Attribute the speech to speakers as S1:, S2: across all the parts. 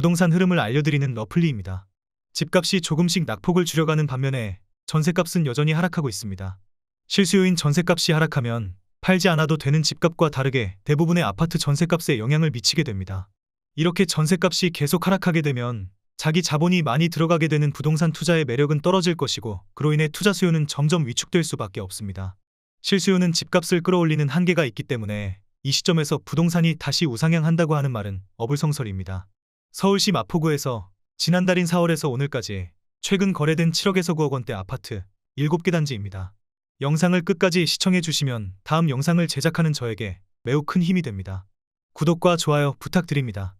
S1: 부동산 흐름을 알려드리는 러플리입니다. 집값이 조금씩 낙폭을 줄여가는 반면에 전세값은 여전히 하락하고 있습니다. 실수요인 전세값이 하락하면 팔지 않아도 되는 집값과 다르게 대부분의 아파트 전세값에 영향을 미치게 됩니다. 이렇게 전세값이 계속 하락하게 되면 자기 자본이 많이 들어가게 되는 부동산 투자의 매력은 떨어질 것이고 그로 인해 투자 수요는 점점 위축될 수밖에 없습니다. 실수요는 집값을 끌어올리는 한계가 있기 때문에 이 시점에서 부동산이 다시 우상향한다고 하는 말은 어불성설입니다. 서울시 마포구에서 지난달인 4월에서 오늘까지 최근 거래된 7억에서 9억 원대 아파트 7개 단지입니다. 영상을 끝까지 시청해 주시면 다음 영상을 제작하는 저에게 매우 큰 힘이 됩니다. 구독과 좋아요 부탁드립니다.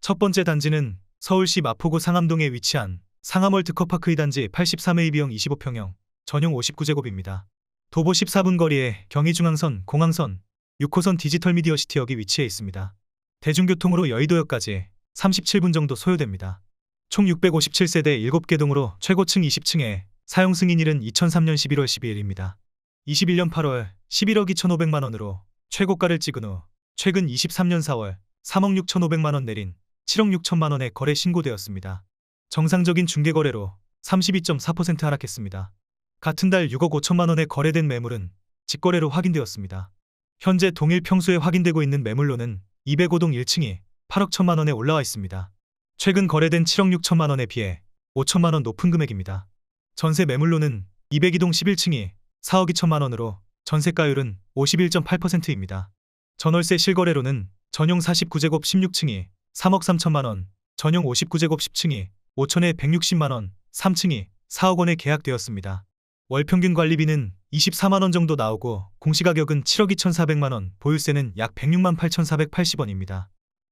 S1: 첫 번째 단지는 서울시 마포구 상암동에 위치한 상암월드컵파크 2단지 83A B형 25평형 전용 59제곱입니다. 도보 14분 거리에 경의중앙선, 공항선, 6호선 디지털 미디어 시티역이 위치해 있습니다. 대중교통으로 여의도역까지 37분 정도 소요됩니다. 총 657세대 7개 동으로 최고층 20층에 사용 승인일은 2003년 11월 12일입니다. 21년 8월 11억 2,500만 원으로 최고가를 찍은 후 최근 23년 4월 3억 6,500만 원 내린 7억 6천만 원의 거래 신고되었습니다. 정상적인 중개 거래로 32.4% 하락했습니다. 같은 달 6억 5천만 원에 거래된 매물은 직거래로 확인되었습니다. 현재 동일 평수에 확인되고 있는 매물로는 205동 1층이 8억 1천만 원에 올라와 있습니다. 최근 거래된 7억 6천만 원에 비해 5천만 원 높은 금액입니다. 전세 매물로는 202동 11층이 4억 2천만 원으로 전세가율은 51.8%입니다. 전월세 실거래로는 전용 49제곱 16층이 3억 3천만 원, 전용 59제곱 10층이 5천에 160만 원, 3층이 4억 원에 계약되었습니다. 월 평균 관리비는 24만 원 정도 나오고 공시가격은 7억 2,400만 원, 보유세는 약 106만 8,480원입니다.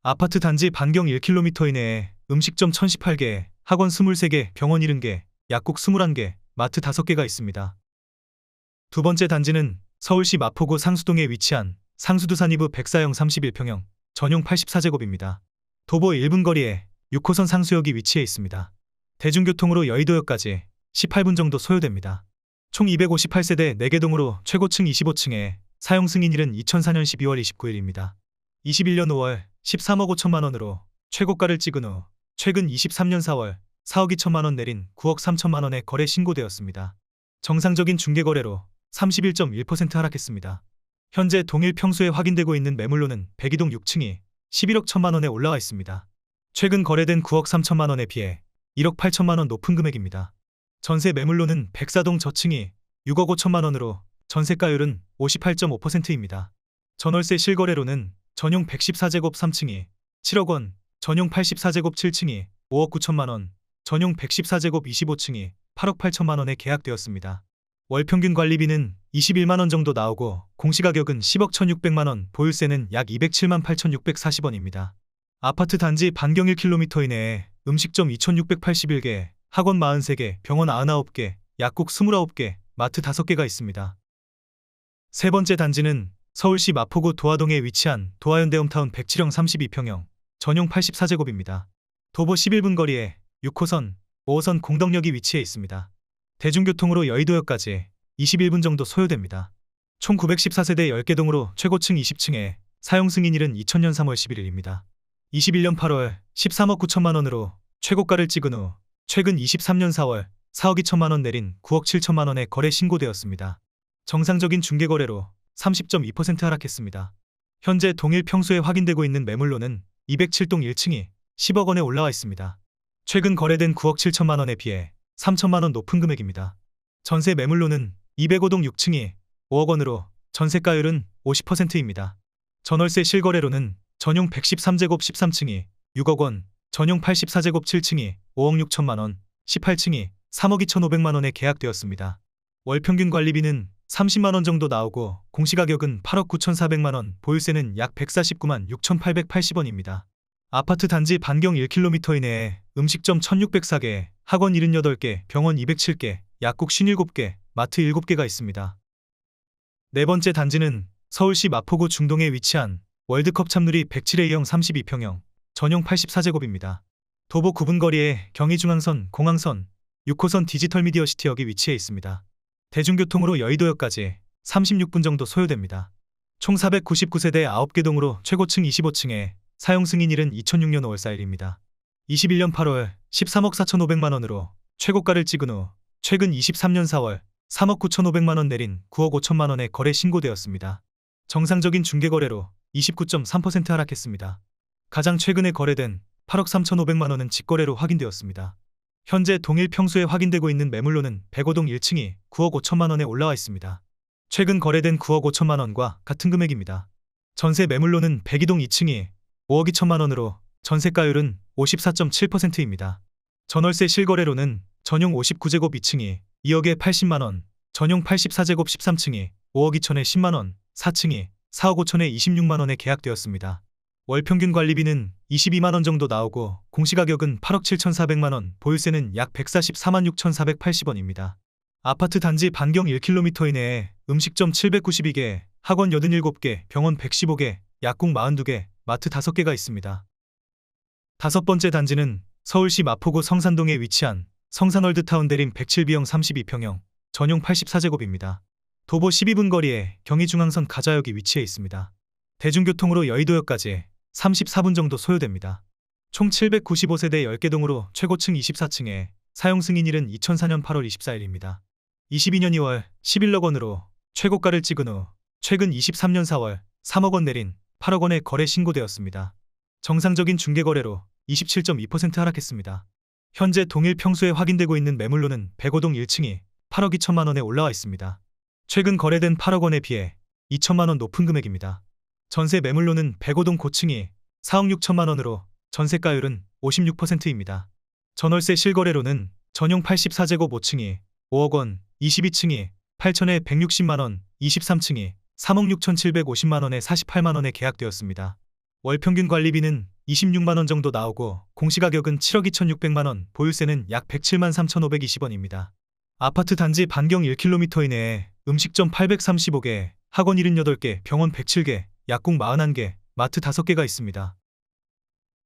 S1: 아파트 단지 반경 1km 이내에 음식점 1,018개, 학원 23개, 병원 70개, 약국 21개, 마트 5개가 있습니다. 두 번째 단지는 서울시 마포구 상수동에 위치한 상수도 산이브 백사형 31평형 전용 84제곱입니다. 도보 1분 거리에 6호선 상수역이 위치해 있습니다. 대중교통으로 여의도역까지 18분 정도 소요됩니다. 총 258세대 4개 동으로 최고층 25층에 사용 승인일은 2004년 12월 29일입니다. 21년 5월 13억 5천만 원으로 최고가를 찍은 후 최근 23년 4월 4억 2천만 원 내린 9억 3천만 원에 거래 신고되었습니다. 정상적인 중개거래로 31.1% 하락했습니다. 현재 동일 평수에 확인되고 있는 매물로는 102동 6층이 11억 1천만 원에 올라와 있습니다. 최근 거래된 9억 3천만 원에 비해 1억 8천만 원 높은 금액입니다. 전세 매물로는 백사동 저층이 6억 5천만 원으로 전세가율은 58.5%입니다. 전월세 실거래로는 전용 114제곱 3층이 7억 원, 전용 84제곱 7층이 5억 9천만 원, 전용 114제곱 25층이 8억 8천만 원에 계약되었습니다. 월 평균 관리비는 21만 원 정도 나오고 공시가격은 10억 1,600만 원, 보유세는 약 207만 8,640원입니다. 아파트 단지 반경 1km 이내에 음식점 2,681개, 학원 43개, 병원 99개, 약국 29개, 마트 5개가 있습니다. 세 번째 단지는 서울시 마포구 도화동에 위치한 도화현대홈타운 107형 32평형 전용 84제곱입니다. 도보 11분 거리에 6호선, 5호선 공덕역이 위치해 있습니다. 대중교통으로 여의도역까지 21분 정도 소요됩니다. 총 914세대 10개 동으로 최고층 20층에 사용 승인일은 2000년 3월 11일입니다. 21년 8월 13억 9천만 원으로 최고가를 찍은 후 최근 23년 4월 4억 2천만 원 내린 9억 7천만 원에 거래 신고되었습니다. 정상적인 중개거래로 30.2% 하락했습니다. 현재 동일 평수에 확인되고 있는 매물로는 207동 1층이 10억 원에 올라와 있습니다. 최근 거래된 9억 7천만 원에 비해 3천만 원 높은 금액입니다. 전세 매물로는 205동 6층이 5억 원으로 전세가율은 50%입니다. 전월세 실거래로는 전용 113제곱 13층이 6억 원, 전용 84제곱 7층이 5억 6천만 원, 18층이 3억 2천5백만 원에 계약되었습니다. 월 평균 관리비는 30만 원 정도 나오고 공시가격은 8억 9천4백만 원, 보유세는 약 149만 6천8백팔십원입니다 아파트 단지 반경 1km 이내에 음식점 1604개, 학원 78개, 병원 207개, 약국 57개, 마트 7개가 있습니다. 네 번째 단지는 서울시 마포구 중동에 위치한 월드컵 참누리 107A형 32평형 전용 84제곱입니다. 도보 9분 거리에 경의중앙선, 공항선, 6호선 디지털 미디어 시티역이 위치해 있습니다. 대중교통으로 여의도역까지 36분 정도 소요됩니다. 총 499세대 9개 동으로 최고층 25층에 사용 승인일은 2006년 5월 4일입니다. 21년 8월 13억 4,500만 원으로 최고가를 찍은 후 최근 23년 4월 3억 9,500만 원 내린 9억 5천만 원의 거래 신고되었습니다. 정상적인 중개거래로 29.3% 하락했습니다. 가장 최근에 거래된 8억 3,500만 원은 직거래로 확인되었습니다. 현재 동일 평수에 확인되고 있는 매물로는 105동 1층이 9억 5천만 원에 올라와 있습니다. 최근 거래된 9억 5천만 원과 같은 금액입니다. 전세 매물로는 102동 2층이 5억 2천만 원으로 전세가율은 54.7%입니다. 전월세 실거래로는 전용 59제곱 2층이 2억에 80만 원, 전용 84제곱 13층이 5억 2천에 10만 원, 4층이 4억 5천에 26만 원에 계약되었습니다. 월 평균 관리비는 22만 원 정도 나오고 공시가격은 8억 7,400만 원, 보유세는 약 144만 6,480원입니다. 아파트 단지 반경 1km 이내에 음식점 792개, 학원 87개, 병원 115개, 약국 42개, 마트 5개가 있습니다. 다섯 번째 단지는 서울시 마포구 성산동에 위치한 성산월드타운 대림 107비형 32평형, 전용 84제곱입니다. 도보 12분 거리에 경의중앙선 가자역이 위치해 있습니다. 대중교통으로 여의도역까지 34분 정도 소요됩니다. 총 795세대 10개 동으로 최고층 24층에 사용 승인일은 2004년 8월 24일입니다. 22년 2월 11억 원으로 최고가를 찍은 후 최근 23년 4월 3억 원 내린 8억 원의 거래 신고되었습니다. 정상적인 중개거래로 27.2% 하락했습니다. 현재 동일 평수에 확인되고 있는 매물로는 105동 1층이 8억 2천만 원에 올라와 있습니다. 최근 거래된 8억 원에 비해 2천만 원 높은 금액입니다. 전세 매물로는 105동 고층이 4억 6천만 원으로 전세가율은 56%입니다. 전월세 실거래로는 전용 84제곱 5층이 5억 원, 22층이 8천에 160만 원, 23층이 3억 6천750만 원에 48만 원에 계약되었습니다. 월 평균 관리비는 26만 원 정도 나오고 공시가격은 7억 2천6백만 원, 보유세는 약 107만 3,520원입니다. 아파트 단지 반경 1km 이내에 음식점 835개, 학원 78개, 병원 107개, 약국 41개, 마트 5개가 있습니다.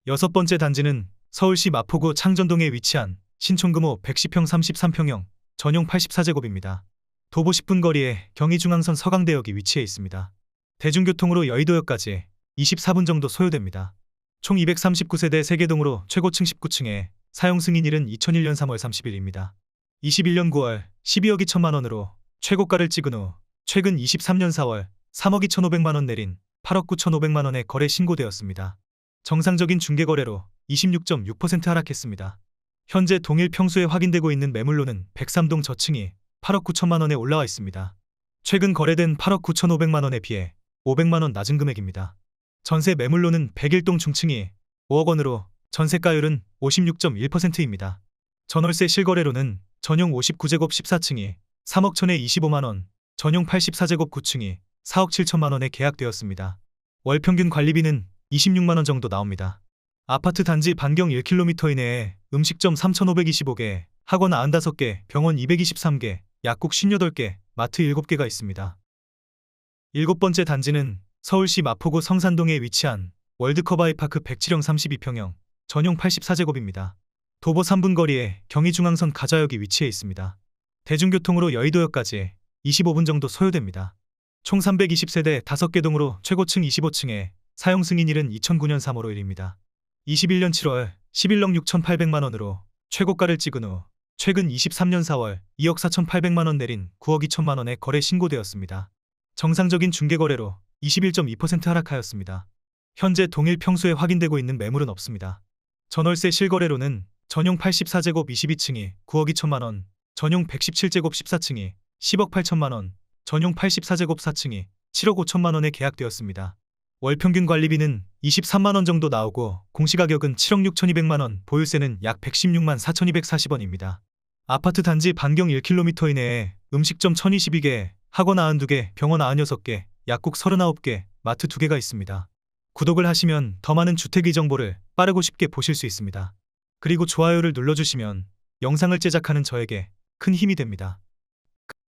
S1: 여섯 번째 단지는 서울시 마포구 창전동에 위치한 신촌금호 110평 33평형 전용 84제곱입니다. 도보 10분 거리에 경의중앙선 서강대역이 위치해 있습니다. 대중교통으로 여의도역까지 24분 정도 소요됩니다. 총 239세대 3개동으로 최고층 19층에 사용 승인일은 2001년 3월 30일입니다. 21년 9월 12억 2천만 원으로 최고가를 찍은 후 최근 23년 4월 3억 2천5백만 원 내린 8억 9천5백만 원의 거래 신고되었습니다. 정상적인 중개 거래로 26.6% 하락했습니다. 현재 동일 평수에 확인되고 있는 매물로는 103동 저층이 8억 9천만 원에 올라와 있습니다. 최근 거래된 8억 9천5백만 원에 비해 500만 원 낮은 금액입니다. 전세 매물로는 101동 중층이 5억 원으로 전세가율은 56.1%입니다. 전월세 실거래로는 전용 59제곱 14층이 3억 천에 25만 원, 전용 84제곱 9층이 4억 7천만 원에 계약되었습니다. 월 평균 관리비는 26만 원 정도 나옵니다. 아파트 단지 반경 1km 이내에 음식점 3,525개, 학원 95개, 병원 223개, 약국 58개, 마트 7개가 있습니다. 일곱 번째 단지는 서울시 마포구 성산동에 위치한 월드컵 아이파크 107형 32평형 전용 84제곱입니다. 도보 3분 거리에 경의중앙선 가자역이 위치해 있습니다. 대중교통으로 여의도역까지 25분 정도 소요됩니다. 총 320세대 5개 동으로 최고층 25층에 사용 승인일은 2009년 3월 5일입니다. 21년 7월 11억 6,800만 원으로 최고가를 찍은 후 최근 23년 4월 2억 4,800만 원 내린 9억 2천만 원에 거래 신고되었습니다. 정상적인 중개거래로 21.2% 하락하였습니다. 현재 동일 평수에 확인되고 있는 매물은 없습니다. 전월세 실거래로는 전용 84제곱 22층이 9억 2천만 원, 전용 117제곱 14층이 10억 8천만 원, 전용 84제곱 4층이 7억 5천만 원에 계약되었습니다. 월 평균 관리비는 23만 원 정도 나오고 공시가격은 7억 6천2백만 원, 보유세는 약 116만 4,240원입니다. 아파트 단지 반경 1km 이내에 음식점 1022개, 학원 92개, 병원 96개, 약국 39개, 마트 2개가 있습니다. 구독을 하시면 더 많은 주택의 정보를 빠르고 쉽게 보실 수 있습니다. 그리고 좋아요를 눌러주시면 영상을 제작하는 저에게 큰 힘이 됩니다.